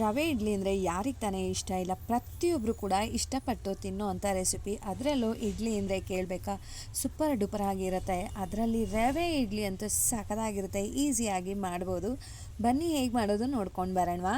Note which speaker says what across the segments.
Speaker 1: ರವೆ ಇಡ್ಲಿ ಅಂದರೆ ಯಾರಿಗೆ ತಾನೇ ಇಷ್ಟ ಇಲ್ಲ ಪ್ರತಿಯೊಬ್ಬರು ಕೂಡ ಇಷ್ಟಪಟ್ಟು ತಿನ್ನೋವಂಥ ರೆಸಿಪಿ ಅದರಲ್ಲೂ ಇಡ್ಲಿ ಅಂದರೆ ಕೇಳಬೇಕಾ ಸೂಪರ್ ಡೂಪರ್ ಆಗಿರುತ್ತೆ. ಅದರಲ್ಲಿ ರವೆ ಇಡ್ಲಿ ಅಂತೂ ಸಖತ್ತಾಗಿರುತ್ತೆ ಈಸಿಯಾಗಿ ಮಾಡ್ಬೋದು. ಬನ್ನಿ ಹೇಗೆ ಮಾಡೋದು ನೋಡ್ಕೊಂಡು ಬರೋಣವಾ?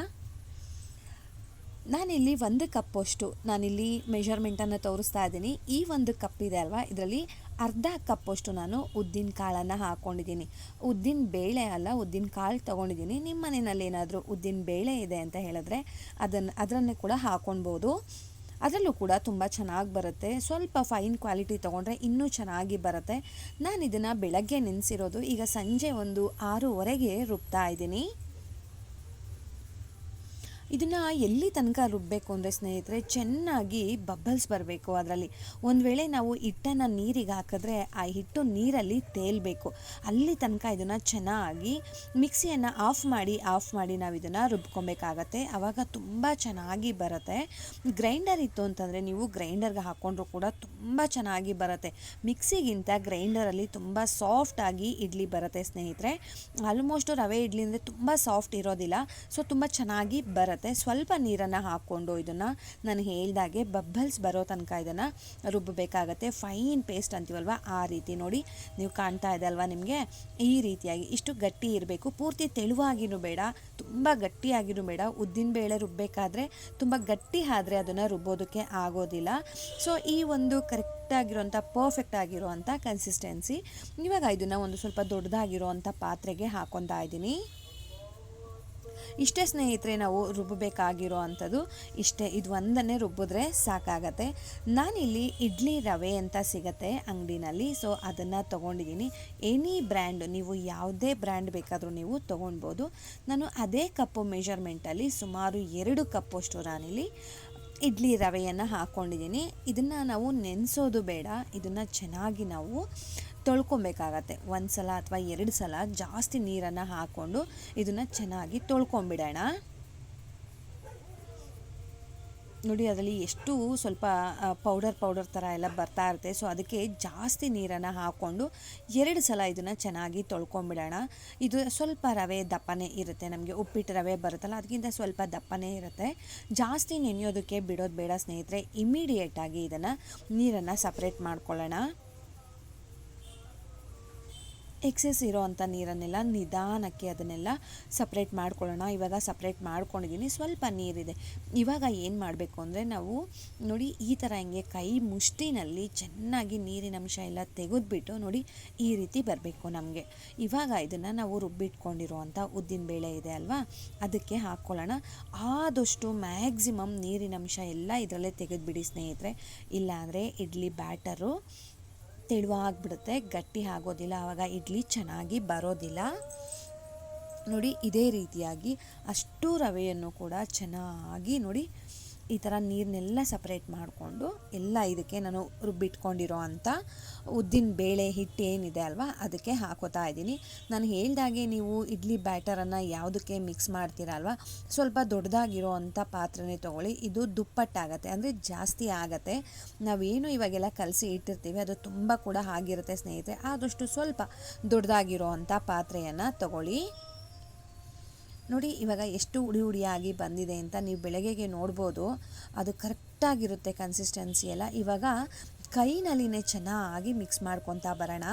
Speaker 1: ನಾನಿಲ್ಲಿ ಒಂದು ಕಪ್ಪಷ್ಟು ನಾನಿಲ್ಲಿ ಮೆಷರ್ಮೆಂಟನ್ನು ತೋರಿಸ್ತಾ ಇದ್ದೀನಿ. ಈ ಒಂದು ಕಪ್ ಇದೆ ಅಲ್ವಾ? ಇದರಲ್ಲಿ ಅರ್ಧ ಕಪ್ಪಷ್ಟು ನಾನು ಉದ್ದಿನ ಕಾಳನ್ನು ಹಾಕ್ಕೊಂಡಿದ್ದೀನಿ ಉದ್ದಿನ ಬೇಳೆ ಅಲ್ಲ, ಉದ್ದಿನ ಕಾಳು ತೊಗೊಂಡಿದ್ದೀನಿ. ನಿಮ್ಮ ಮನೆಯಲ್ಲಿ ಏನಾದರೂ ಉದ್ದಿನ ಬೇಳೆ ಇದೆ ಅಂತ ಹೇಳಿದ್ರೆ ಅದನ್ನು ಅದರನ್ನೇ ಕೂಡ ಹಾಕ್ಕೊಳ್ಬೋದು ಅದರಲ್ಲೂ ಕೂಡ ತುಂಬ ಚೆನ್ನಾಗಿ ಬರುತ್ತೆ. ಸ್ವಲ್ಪ ಫೈನ್ ಕ್ವಾಲಿಟಿ ತೊಗೊಂಡ್ರೆ ಇನ್ನೂ ಚೆನ್ನಾಗಿ ಬರುತ್ತೆ. ನಾನು ಇದನ್ನು ಬೆಳಗ್ಗೆ ನೆನೆಸಿರೋದು ಈಗ ಸಂಜೆ ಒಂದು ಆರೂವರೆಗೆ ರುಬ್ತಾ ಇದ್ದೀನಿ. ಇದನ್ನು ಎಲ್ಲಿ ತನಕ ರುಬ್ಬಬೇಕು ಅಂದರೆ ಸ್ನೇಹಿತರೆ, ಚೆನ್ನಾಗಿ ಬಬ್ಬಲ್ಸ್ ಬರಬೇಕು ಅದರಲ್ಲಿ. ಒಂದು ವೇಳೆ ನಾವು ಹಿಟ್ಟನ್ನು ನೀರಿಗೆ ಹಾಕಿದ್ರೆ ಆ ಹಿಟ್ಟು ನೀರಲ್ಲಿ ತೇಲಬೇಕು. ಅಲ್ಲಿ ತನಕ ಇದನ್ನು ಚೆನ್ನಾಗಿ ಮಿಕ್ಸಿಯನ್ನು ಆಫ್ ಮಾಡಿ ಆಫ್ ಮಾಡಿ ನಾವು ಇದನ್ನು ರುಬ್ಕೊಬೇಕಾಗತ್ತೆ. ಆವಾಗ ತುಂಬ ಚೆನ್ನಾಗಿ ಬರುತ್ತೆ. ಗ್ರೈಂಡರ್ ಇತ್ತು ಅಂತಂದರೆ ನೀವು ಗ್ರೈಂಡರ್ಗೆ ಹಾಕ್ಕೊಂಡ್ರೂ ಕೂಡ ತುಂಬ ಚೆನ್ನಾಗಿ ಬರುತ್ತೆ. ಮಿಕ್ಸಿಗಿಂತ ಗ್ರೈಂಡರಲ್ಲಿ ತುಂಬ ಸಾಫ್ಟಾಗಿ ಇಡ್ಲಿ ಬರುತ್ತೆ ಸ್ನೇಹಿತರೆ. ಆಲ್ಮೋಸ್ಟ್ ರವೆ ಇಡ್ಲಿ ಅಂದರೆ ತುಂಬ ಸಾಫ್ಟ್ ಇರೋದಿಲ್ಲ. ಸೊ, ತುಂಬ ಚೆನ್ನಾಗಿ ಬರುತ್ತೆ. ಸ್ವಲ್ಪ ನೀರನ್ನು ಹಾಕ್ಕೊಂಡು ಇದನ್ನು ನಾನು ಹೇಳ್ದಾಗೆ ಬಬ್ಬಲ್ಸ್ ಬರೋ ತನಕ ಇದನ್ನು ರುಬ್ಬಬೇಕಾಗತ್ತೆ. Fine paste ಅಂತೀವಲ್ವ? ಆ ರೀತಿ ನೋಡಿ ನೀವು ಕಾಣ್ತಾ ಇದೆ ಅಲ್ವಾ ನಿಮಗೆ? ಈ ರೀತಿಯಾಗಿ ಇಷ್ಟು ಗಟ್ಟಿ ಇರಬೇಕು. ಪೂರ್ತಿ ತೆಳುವಾಗಿನೂ ಬೇಡ. ತುಂಬ ಗಟ್ಟಿಯಾಗಿನೂ ಬೇಡ. ಉದ್ದಿನ ಬೇಳೆ ರುಬ್ಬಬೇಕಾದ್ರೆ ತುಂಬ ಗಟ್ಟಿ ಆದರೆ ಅದನ್ನು ರುಬ್ಬೋದಕ್ಕೆ ಆಗೋದಿಲ್ಲ. ಸೊ ಈ ಒಂದು ಕರೆಕ್ಟಾಗಿರೋಂಥ ಪರ್ಫೆಕ್ಟ್ ಆಗಿರೋವಂಥ ಕನ್ಸಿಸ್ಟೆನ್ಸಿ ಇವಾಗ ಇದನ್ನು ಒಂದು ಸ್ವಲ್ಪ ದೊಡ್ಡದಾಗಿರೋವಂಥ ಪಾತ್ರೆಗೆ ಹಾಕೊತಾ ಇದ್ದೀನಿ. ಇಷ್ಟೇ ಸ್ನೇಹಿತರೆ, ನಾವು ರುಬ್ಬಬೇಕಾಗಿರೋ ಅಂಥದ್ದು ಇಷ್ಟೇ. ಇದು ಒಂದನ್ನೇ ರುಬ್ಬಿದ್ರೆ ಸಾಕಾಗತ್ತೆ. ನಾನಿಲ್ಲಿ ಇಡ್ಲಿ ರವೆ ಅಂತ ಸಿಗತ್ತೆ ಅಂಗಡಿನಲ್ಲಿ, ಸೊ ಅದನ್ನು ತೊಗೊಂಡಿದ್ದೀನಿ. ಎನಿ ಬ್ರ್ಯಾಂಡ್, ನೀವು ಯಾವುದೇ ಬ್ರ್ಯಾಂಡ್ ಬೇಕಾದರೂ ನೀವು ತೊಗೊಳ್ಬೋದು. ನಾನು ಅದೇ ಕಪ್ಪು ಮೆಷರ್ಮೆಂಟಲ್ಲಿ ಸುಮಾರು ಎರಡು ಕಪ್ಪಷ್ಟು ನಾನಿಲ್ಲಿ ಇಡ್ಲಿ ರವೆಯನ್ನು ಹಾಕ್ಕೊಂಡಿದ್ದೀನಿ ಇದನ್ನು ನಾವು ನೆನೆಸೋದು ಬೇಡ. ಇದನ್ನು ಚೆನ್ನಾಗಿ ನಾವು ತೊಳ್ಕೊಬೇಕಾಗತ್ತೆ. ಒಂದು ಸಲ ಅಥವಾ ಎರಡು ಸಲ ಜಾಸ್ತಿ ನೀರನ್ನು ಹಾಕ್ಕೊಂಡು ಇದನ್ನು ಚೆನ್ನಾಗಿ ತೊಳ್ಕೊಂಬಿಡೋಣ ನೋಡಿ, ಅದರಲ್ಲಿ ಎಷ್ಟು ಸ್ವಲ್ಪ ಪೌಡರ್ ಪೌಡರ್ ಥರ ಎಲ್ಲ ಬರ್ತಾ ಇರುತ್ತೆ. ಸೊ ಅದಕ್ಕೆ ಜಾಸ್ತಿ ನೀರನ್ನು ಹಾಕ್ಕೊಂಡು ಎರಡು ಸಲ ಇದನ್ನು ಚೆನ್ನಾಗಿ ತೊಳ್ಕೊಂಬಿಡೋಣ. ಇದು ಸ್ವಲ್ಪ ರವೆ ದಪ್ಪನೇ ಇರುತ್ತೆ ನಮಗೆ. ಉಪ್ಪಿಟ್ಟು ರವೆ ಬರುತ್ತಲ್ಲ, ಅದಕ್ಕಿಂತ ಸ್ವಲ್ಪ ದಪ್ಪನೇ ಇರುತ್ತೆ. ಜಾಸ್ತಿ ನೆನೆಯೋದಕ್ಕೆ ಬಿಡೋದು ಬೇಡ ಸ್ನೇಹಿತರೆ. ಇಮಿಡಿಯೇಟಾಗಿ ಇದನ್ನು ನೀರನ್ನು ಸಪ್ರೇಟ್ ಮಾಡ್ಕೊಳ್ಳೋಣ. ಎಕ್ಸೆಸ್ ಇರೋ ಅಂಥ ನೀರನ್ನೆಲ್ಲ ನಿಧಾನಕ್ಕೆ ಅದನ್ನೆಲ್ಲ ಸಪ್ರೇಟ್ ಮಾಡ್ಕೊಳ್ಳೋಣ. ಇವಾಗ ಸಪ್ರೇಟ್ ಮಾಡ್ಕೊಂಡಿದ್ದೀನಿ ಸ್ವಲ್ಪ ನೀರಿದೆ. ಇವಾಗ ಏನು ಮಾಡಬೇಕು ಅಂದರೆ ನಾವು ನೋಡಿ ಈ ಥರ ಹಿಂಗೆ ಕೈ ಮುಷ್ಟಿನಲ್ಲಿ ಚೆನ್ನಾಗಿ ನೀರಿನ ಅಂಶ ಎಲ್ಲ ತೆಗೆದುಬಿಟ್ಟು ನೋಡಿ ಈ ರೀತಿ ಬರಬೇಕು ನಮಗೆ. ಇವಾಗ ಇದನ್ನು ನಾವು ರುಬ್ಬಿಟ್ಕೊಂಡಿರುವಂಥ ಉದ್ದಿನಬೇಳೆ ಇದೆ ಅಲ್ವಾ? ಅದಕ್ಕೆ ಹಾಕ್ಕೊಳ್ಳೋಣ. ಆದಷ್ಟು ಮ್ಯಾಕ್ಸಿಮಮ್ ನೀರಿನ ಅಂಶ ಎಲ್ಲ ಇದರಲ್ಲೇ ತೆಗೆದುಬಿಡಿ ಸ್ನೇಹಿತರೆ. ಇಲ್ಲಾಂದರೆ ಇಡ್ಲಿ ಬ್ಯಾಟರು ತೆಳುವಾಗಿಬಿಡುತ್ತೆ, ಗಟ್ಟಿ ಆಗೋದಿಲ್ಲ, ಆವಾಗ ಇಡ್ಲಿ ಚೆನ್ನಾಗಿ ಬರೋದಿಲ್ಲ. ನೋಡಿ, ಇದೇ ರೀತಿಯಾಗಿ ಅಷ್ಟು ರವೆಯನ್ನು ಕೂಡ ಚೆನ್ನಾಗಿ ನೋಡಿ ಈ ಥರ ನೀರನ್ನೆಲ್ಲ ಸಪ್ರೇಟ್ ಮಾಡಿಕೊಂಡು ಎಲ್ಲ ಇದಕ್ಕೆ ನಾನು ರುಬ್ಬಿಟ್ಕೊಂಡಿರೋ ಅಂಥ ಉದ್ದಿನ ಬೇಳೆ, ಹಿಟ್ಟು ಏನಿದೆ ಅಲ್ವಾ, ಅದಕ್ಕೆ ಹಾಕೋತಾ ಇದ್ದೀನಿ. ನಾನು ಹೇಳ್ದಾಗೆ ನೀವು ಇಡ್ಲಿ ಬ್ಯಾಟರನ್ನು ಯಾವುದಕ್ಕೆ ಮಿಕ್ಸ್ ಮಾಡ್ತೀರಾ ಅಲ್ವಾ, ಸ್ವಲ್ಪ ದೊಡ್ಡದಾಗಿರೋ ಅಂಥ ಪಾತ್ರೆನೇ ತೊಗೊಳ್ಳಿ. ಇದು ದುಪ್ಪಟ್ಟಾಗತ್ತೆ, ಅಂದರೆ ಜಾಸ್ತಿ ಆಗತ್ತೆ. ನಾವೇನು ಇವಾಗೆಲ್ಲ ಕಲಸಿ ಇಟ್ಟಿರ್ತೀವಿ, ಅದು ತುಂಬ ಕೂಡ ಆಗಿರುತ್ತೆ ಸ್ನೇಹಿತರೆ. ಆದಷ್ಟು ಸ್ವಲ್ಪ ದೊಡ್ಡದಾಗಿರೋ ಅಂಥ ಪಾತ್ರೆಯನ್ನು ತಗೊಳ್ಳಿ. ನೋಡಿ, ಇವಾಗ ಎಷ್ಟು ಉಡಿ ಉಡಿಯಾಗಿ ಬಂದಿದೆ ಅಂತ ನೀವು ಬೆಳಗ್ಗೆಗೆ ನೋಡ್ಬೋದು. ಅದು ಕರೆಕ್ಟಾಗಿರುತ್ತೆ ಕನ್ಸಿಸ್ಟೆನ್ಸಿ ಎಲ್ಲ. ಇವಾಗ ಕೈನಲ್ಲಿನೇ ಚೆನ್ನಾಗಿ ಮಿಕ್ಸ್ ಮಾಡ್ಕೊತಾ ಬರೋಣ.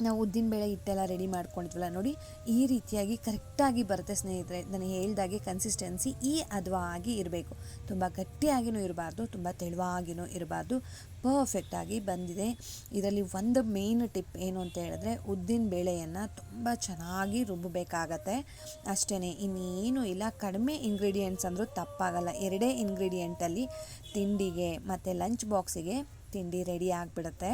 Speaker 1: ನಾವು ಉದ್ದಿನಬೇಳೆ ಹಿಟ್ಟೆಲ್ಲ ರೆಡಿ ಮಾಡ್ಕೊಂಡಿದ್ವಲ್ಲ ನೋಡಿ, ಈ ರೀತಿಯಾಗಿ ಕರೆಕ್ಟಾಗಿ ಬರುತ್ತೆ ಸ್ನೇಹಿತರೆ. ನಾನು ಹೇಳ್ದಾಗೆ ಕನ್ಸಿಸ್ಟೆನ್ಸಿ ಈ ಹದವಾಗಿ ಇರಬೇಕು. ತುಂಬ ಗಟ್ಟಿಯಾಗಿಯೂ ಇರಬಾರ್ದು, ತುಂಬ ತೆಳುವಾಗಿಯೂ ಇರಬಾರ್ದು. ಪರ್ಫೆಕ್ಟಾಗಿ ಬಂದಿದೆ. ಇದರಲ್ಲಿ ಒಂದು ಮೇನ್ ಟಿಪ್ ಏನು ಅಂತ ಹೇಳಿದ್ರೆ, ಉದ್ದಿನ ಬೇಳೆಯನ್ನು ತುಂಬ ಚೆನ್ನಾಗಿ ರುಬ್ಬಬೇಕಾಗತ್ತೆ. ಅಷ್ಟೇ ಇನ್ನೇನು ಇಲ್ಲ. ಕಡಿಮೆ ಇಂಗ್ರೀಡಿಯೆಂಟ್ಸ್ ಅಂದರೂ ತಪ್ಪಾಗಲ್ಲ. ಎರಡೇ ಇಂಗ್ರೀಡಿಯೆಂಟಲ್ಲಿ ತಿಂಡಿಗೆ ಮತ್ತು ಲಂಚ್ ಬಾಕ್ಸಿಗೆ ತಿಂಡಿ ರೆಡಿ ಆಗಿಬಿಡುತ್ತೆ.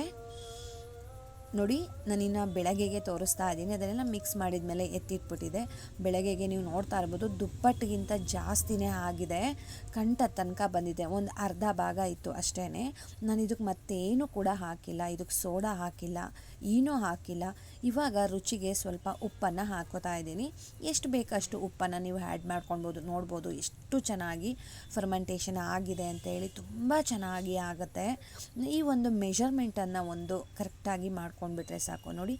Speaker 1: ನೋಡಿ ನಾನಿನ್ನು ಬೆಳಗ್ಗೆಗೆ ತೋರಿಸ್ತಾ ಇದ್ದೀನಿ. ಅದನ್ನೆಲ್ಲ ಮಿಕ್ಸ್ ಮಾಡಿದ ಮೇಲೆ ಎತ್ತಿಟ್ಬಿಟ್ಟಿದೆ. ಬೆಳಗ್ಗೆಗೆ ನೀವು ನೋಡ್ತಾ ಇರ್ಬೋದು, ದುಪ್ಪಟ್ಟಿಗಿಂತ ಜಾಸ್ತಿನೇ ಆಗಿದೆ. ಕಂಠ ತನಕ ಬಂದಿದೆ. ಒಂದು ಅರ್ಧ ಭಾಗ ಇತ್ತು ಅಷ್ಟೇ ನಾನು ಇದಕ್ಕೆ ಮತ್ತೇನು ಕೂಡ ಹಾಕಿಲ್ಲ. ಇದಕ್ಕೆ ಸೋಡಾ ಹಾಕಿಲ್ಲ. ಏನೂ ಹಾಕಿಲ್ಲ. ಇವಾಗ ರುಚಿಗೆ ಸ್ವಲ್ಪ ಉಪ್ಪನ್ನು ಹಾಕೋತಾ ಇದ್ದೀನಿ. ಎಷ್ಟು ಬೇಕಷ್ಟು ಉಪ್ಪನ್ನು ನೀವು ಆ್ಯಡ್ ಮಾಡ್ಕೊಳ್ಬೋದು, ನೋಡ್ಬೋದು. ಎಷ್ಟು ಚೆನ್ನಾಗಿ ಫರ್ಮೆಂಟೇಷನ್ ಆಗಿದೆ ಅಂತೇಳಿ ತುಂಬ ಚೆನ್ನಾಗಿ ಆಗುತ್ತೆ. ಈ ಒಂದು ಮೆಷರ್ಮೆಂಟನ್ನು ಒಂದು ಕರೆಕ್ಟಾಗಿ ಮಾಡ್ಕೊಂಡು ಹಾಕ್ಕೊಂಡ್ಬಿಟ್ರೆ ಸಾಕು. ನೋಡಿ,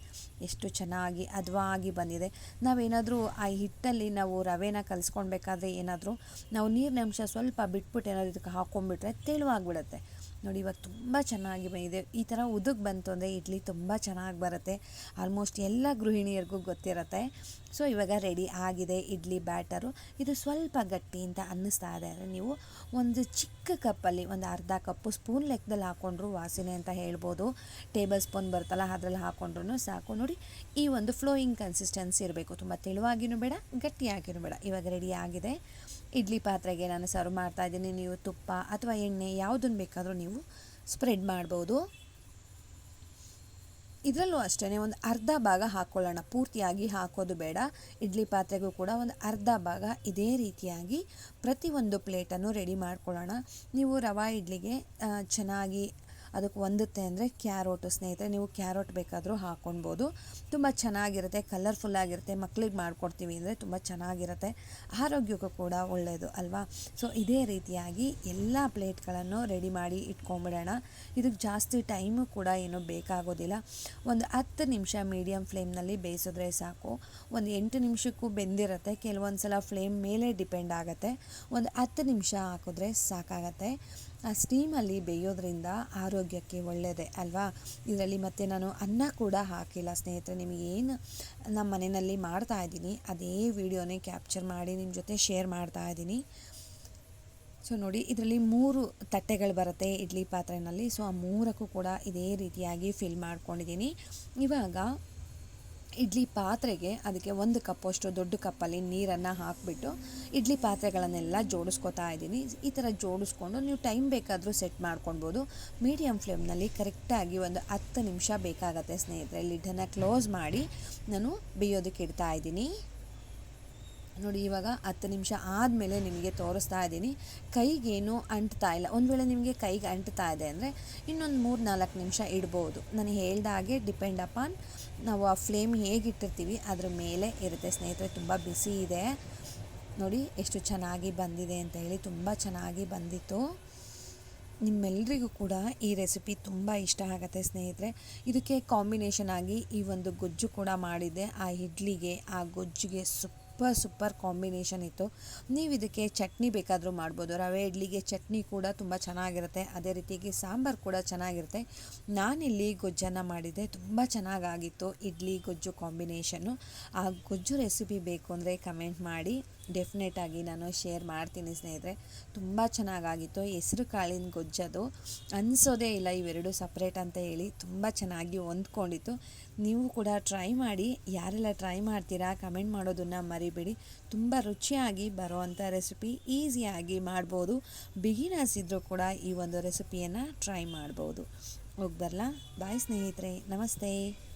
Speaker 1: ಎಷ್ಟು ಚೆನ್ನಾಗಿ ಅದ್ವಾಗಿ ಬಂದಿದೆ. ನಾವೇನಾದರೂ ಆ ಹಿಟ್ಟಲ್ಲಿ ನಾವು ರವೆನ ಕಲಿಸ್ಕೊಳ್ಬೇಕಾದ್ರೆ ಏನಾದರೂ ನಾವು ನೀರಿನ ಅಂಶ ಸ್ವಲ್ಪ ಬಿಟ್ಬಿಟ್ಟು ಏನಾದರೂ ಇದಕ್ಕೆ ಹಾಕ್ಕೊಂಡ್ಬಿಟ್ರೆ ತೆಳುವಾಗಿಬಿಡುತ್ತೆ. ನೋಡಿ, ಇವಾಗ ತುಂಬ ಚೆನ್ನಾಗಿ ಬಂದಿದೆ. ಈ ಥರ ಉದುಕ್ ಬಂತು ಅಂದರೆ ಇಡ್ಲಿ ತುಂಬ ಚೆನ್ನಾಗಿ ಬರುತ್ತೆ. ಆಲ್ಮೋಸ್ಟ್ ಎಲ್ಲ ಗೃಹಿಣಿಯರಿಗೂ ಗೊತ್ತಿರುತ್ತೆ. ಸೊ ಇವಾಗ ರೆಡಿ ಆಗಿದೆ ಇಡ್ಲಿ ಬ್ಯಾಟರು ಇದು ಸ್ವಲ್ಪ ಗಟ್ಟಿ ಅಂತ ಅನ್ನಿಸ್ತಾ ಇದೆ ಅಂದರೆ ನೀವು ಒಂದು ಚಿಕ್ಕ ಕಪ್ಪಲ್ಲಿ ಒಂದು ಅರ್ಧ ಕಪ್ಪು ಸ್ಪೂನ್ ಲೆಕ್ಕದಲ್ಲಿ ಹಾಕ್ಕೊಂಡ್ರು ವಾಸನೆ ಅಂತ ಹೇಳ್ಬೋದು. ಟೇಬಲ್ ಸ್ಪೂನ್ ಬರ್ತಲ್ಲ ಅದರಲ್ಲಿ ಹಾಕ್ಕೊಂಡ್ರು ಸಾಕು. ನೋಡಿ, ಈ ಒಂದು ಫ್ಲೋಯಿಂಗ್ ಕನ್ಸಿಸ್ಟೆನ್ಸಿ ಇರಬೇಕು. ತುಂಬ ತೆಳುವಾಗಿನೂ ಬೇಡ, ಗಟ್ಟಿಯಾಗಿನೂ ಬೇಡ. ಇವಾಗ ರೆಡಿ ಆಗಿದೆ. ಇಡ್ಲಿ ಪಾತ್ರೆಗೆ ನಾನು ಸರ್ವ್ ಮಾಡ್ತಾ ಇದ್ದೀನಿ. ನೀವು ತುಪ್ಪ ಅಥವಾ ಎಣ್ಣೆ ಯಾವುದನ್ನು ಬೇಕಾದರೂ ನೀವು ಸ್ಪ್ರೆಡ್ ಮಾಡ್ಬೋದು. ಇದರಲ್ಲೂ ಅಷ್ಟೇ ಒಂದು ಅರ್ಧ ಭಾಗ ಹಾಕ್ಕೊಳ್ಳೋಣ ಪೂರ್ತಿಯಾಗಿ ಹಾಕೋದು ಬೇಡ. ಇಡ್ಲಿ ಪಾತ್ರೆಗೂ ಕೂಡ ಒಂದು ಅರ್ಧ ಭಾಗ ಇದೇ ರೀತಿಯಾಗಿ ಪ್ರತಿಯೊಂದು ಪ್ಲೇಟನ್ನು ರೆಡಿ ಮಾಡ್ಕೊಳ್ಳೋಣ. ನೀವು ರವಾ ಇಡ್ಲಿಗೆ ಚೆನ್ನಾಗಿ ಅದಕ್ಕೆ ಹೊಂದುತ್ತೆ ಅಂದರೆ ಕ್ಯಾರೋಟು. ಸ್ನೇಹಿತರೆ, ನೀವು ಕ್ಯಾರೋಟ್ ಬೇಕಾದರೂ ಹಾಕ್ಕೊಳ್ಬೋದು ತುಂಬ ಚೆನ್ನಾಗಿರುತ್ತೆ, ಕಲರ್ಫುಲ್ ಆಗಿರುತ್ತೆ. ಮಕ್ಕಳಿಗೆ ಮಾಡಿಕೊಡ್ತೀವಿ ಅಂದರೆ ತುಂಬ ಚೆನ್ನಾಗಿರುತ್ತೆ. ಆರೋಗ್ಯಕ್ಕೂ ಕೂಡ ಒಳ್ಳೆಯದು ಅಲ್ವಾ? ಸೊ, ಇದೇ ರೀತಿಯಾಗಿ ಎಲ್ಲ ಪ್ಲೇಟ್ಗಳನ್ನು ರೆಡಿ ಮಾಡಿ ಇಟ್ಕೊಂಬಿಡೋಣ. ಇದಕ್ಕೆ ಜಾಸ್ತಿ ಟೈಮು ಕೂಡ ಏನು ಬೇಕಾಗೋದಿಲ್ಲ. ಒಂದು ಹತ್ತು ನಿಮಿಷ ಮೀಡಿಯಮ್ ಫ್ಲೇಮ್ನಲ್ಲಿ ಬೇಯಿಸಿದ್ರೆ ಸಾಕು. ಒಂದು ಎಂಟು ನಿಮಿಷಕ್ಕೂ ಬೆಂದಿರುತ್ತೆ. ಕೆಲವೊಂದು ಸಲ ಫ್ಲೇಮ್ ಮೇಲೆ ಡಿಪೆಂಡ್ ಆಗುತ್ತೆ. ಒಂದು ಹತ್ತು ನಿಮಿಷ ಹಾಕಿದ್ರೆ ಸಾಕಾಗತ್ತೆ. ಸ್ಟೀಮಲ್ಲಿ ಬೇಯೋದ್ರಿಂದ ಆರೋಗ್ಯಕ್ಕೆ ಒಳ್ಳೆಯದೇ ಅಲ್ವಾ? ಇದರಲ್ಲಿ ಮತ್ತೆ ನಾನು ಅನ್ನ ಕೂಡ ಹಾಕಿಲ್ಲ ಸ್ನೇಹಿತರೆ ನಿಮಗೇನು ನಮ್ಮ ಮನೆಯಲ್ಲಿ ಮಾಡ್ತಾ ಇದ್ದೀನಿ, ಅದೇ ವಿಡಿಯೋನೇ ಕ್ಯಾಪ್ಚರ್ ಮಾಡಿ ನಿಮ್ಮ ಜೊತೆ ಶೇರ್ ಮಾಡ್ತಾ ಇದ್ದೀನಿ. ಸೊ ನೋಡಿ, ಇದರಲ್ಲಿ ಮೂರು ತಟ್ಟೆಗಳು ಬರುತ್ತೆ ಇಡ್ಲಿ ಪಾತ್ರೆನಲ್ಲಿ ಸೊ ಆ ಮೂರಕ್ಕೂ ಕೂಡ ಇದೇ ರೀತಿಯಾಗಿ ಫಿಲ್ ಮಾಡ್ಕೊಂಡಿದ್ದೀನಿ. ಇವಾಗ ಇಡ್ಲಿ ಪಾತ್ರೆಗೆ ಅದಕ್ಕೆ ಒಂದು ಕಪ್ಪಷ್ಟು ದೊಡ್ಡ ಕಪ್ಪಲ್ಲಿ ನೀರನ್ನು ಹಾಕಿಬಿಟ್ಟು ಇಡ್ಲಿ ಪಾತ್ರೆಗಳನ್ನೆಲ್ಲ ಜೋಡಿಸ್ಕೊತಾ ಇದ್ದೀನಿ. ಈ ಥರ ಜೋಡಿಸ್ಕೊಂಡು ನೀವು ಟೈಮ್ ಬೇಕಾದರೂ ಸೆಟ್ ಮಾಡ್ಕೊಳ್ಬೋದು. ಮೀಡಿಯಮ್ ಫ್ಲೇಮ್ನಲ್ಲಿ ಕರೆಕ್ಟಾಗಿ ಒಂದು ಹತ್ತು ನಿಮಿಷ ಬೇಕಾಗತ್ತೆ ಸ್ನೇಹಿತರೆ. ಲಿಡ್ಡನ್ನು ಕ್ಲೋಸ್ ಮಾಡಿ ನಾನು ಬೇಯೋದಕ್ಕೆ ಇಡ್ತಾ ಇದ್ದೀನಿ. ನೋಡಿ, ಇವಾಗ ಹತ್ತು ನಿಮಿಷ ಆದಮೇಲೆ ನಿಮಗೆ ತೋರಿಸ್ತಾ ಇದ್ದೀನಿ. ಕೈಗೇನು ಅಂಟ್ತಾ ಇಲ್ಲ. ಒಂದು ವೇಳೆ ನಿಮಗೆ ಕೈಗೆ ಅಂಟ್ತಾ ಇದೆ ಅಂದರೆ ಇನ್ನೊಂದು ಮೂರು ನಾಲ್ಕು ನಿಮಿಷ ಇಡ್ಬೋದು. ನಾನು ಹೇಳ್ದ ಹಾಗೆ ಡಿಪೆಂಡ್ ಅಪಾನ್ ನಾವು ಆ ಫ್ಲೇಮ್ ಹೇಗಿಟ್ಟಿರ್ತೀವಿ, ಅದ್ರ ಮೇಲೆ ಇರುತ್ತೆ. ಸ್ನೇಹಿತರೆ, ತುಂಬ ಬಿಸಿ ಇದೆ. ನೋಡಿ, ಎಷ್ಟು ಚೆನ್ನಾಗಿ ಬಂದಿದೆ ಅಂತ ಹೇಳಿ ತುಂಬ ಚೆನ್ನಾಗಿ ಬಂದಿತ್ತು. ನಿಮ್ಮೆಲ್ಲರಿಗೂ ಕೂಡ ಈ ರೆಸಿಪಿ ತುಂಬ ಇಷ್ಟ ಆಗುತ್ತೆ ಸ್ನೇಹಿತರೆ. ಇದಕ್ಕೆ ಕಾಂಬಿನೇಷನ್ ಆಗಿ ಈ ಒಂದು ಗೊಜ್ಜು ಕೂಡ ಮಾಡಿದ್ದೆ. ಆ ಇಡ್ಲಿಗೆ, ಆ ಗೊಜ್ಜಿಗೆ ಸೂಪರ್ ಸೂಪರ್ ಕಾಂಬಿನೇಷನ್ ಇತ್ತು. ನೀವು ಇದಕ್ಕೆ ಚಟ್ನಿ ಬೇಕಾದರೂ ಮಾಡ್ಬೋದು. ರವೆ, ಇಡ್ಲಿಗೆ ಚಟ್ನಿ ಕೂಡ ತುಂಬ ಚೆನ್ನಾಗಿರುತ್ತೆ. ಅದೇ ರೀತಿಯಾಗಿ ಸಾಂಬಾರು ಕೂಡ ಚೆನ್ನಾಗಿರುತ್ತೆ. ನಾನಿಲ್ಲಿ ಗೊಜ್ಜನ್ನು ಮಾಡಿದ್ದೆ. ತುಂಬ ಚೆನ್ನಾಗಾಗಿತ್ತು. ಇಡ್ಲಿ, ಗೊಜ್ಜು ಕಾಂಬಿನೇಷನ್ನು. ಆ ಗೊಜ್ಜು ರೆಸಿಪಿ ಬೇಕು ಅಂದರೆ ಕಮೆಂಟ್ ಮಾಡಿ. ಡೆಫಿನೆಟಾಗಿ ನಾನು ಶೇರ್ ಮಾಡ್ತೀನಿ ಸ್ನೇಹಿತರೆ. ತುಂಬ ಚೆನ್ನಾಗಾಗಿತ್ತು. ಹೆಸರು ಕಾಳಿನ ಗೊಜ್ಜದು. ಅನಿಸೋದೇ ಇಲ್ಲ ಇವೆರಡು ಸಪ್ರೇಟ್ ಅಂತ ಹೇಳಿ ತುಂಬ ಚೆನ್ನಾಗಿ ಹೊಂದ್ಕೊಂಡಿತ್ತು. ನೀವು ಕೂಡ ಟ್ರೈ ಮಾಡಿ. ಯಾರೆಲ್ಲ ಟ್ರೈ ಮಾಡ್ತೀರಾ ಕಮೆಂಟ್ ಮಾಡೋದನ್ನು ಮರಿಬೇಡಿ. ತುಂಬ ರುಚಿಯಾಗಿ ಬರೋವಂಥ ರೆಸಿಪಿ ಈಸಿಯಾಗಿ ಮಾಡ್ಬೋದು. ಬಿಗಿನರ್ಸ್ ಇದ್ದರೂ ಕೂಡ ಈ ಒಂದು ರೆಸಿಪಿಯನ್ನು ಟ್ರೈ ಮಾಡ್ಬೋದು. ಹೋಗಿ ಬರಲಾ? ಬಾಯ್ ಸ್ನೇಹಿತರೆ. ನಮಸ್ತೆ.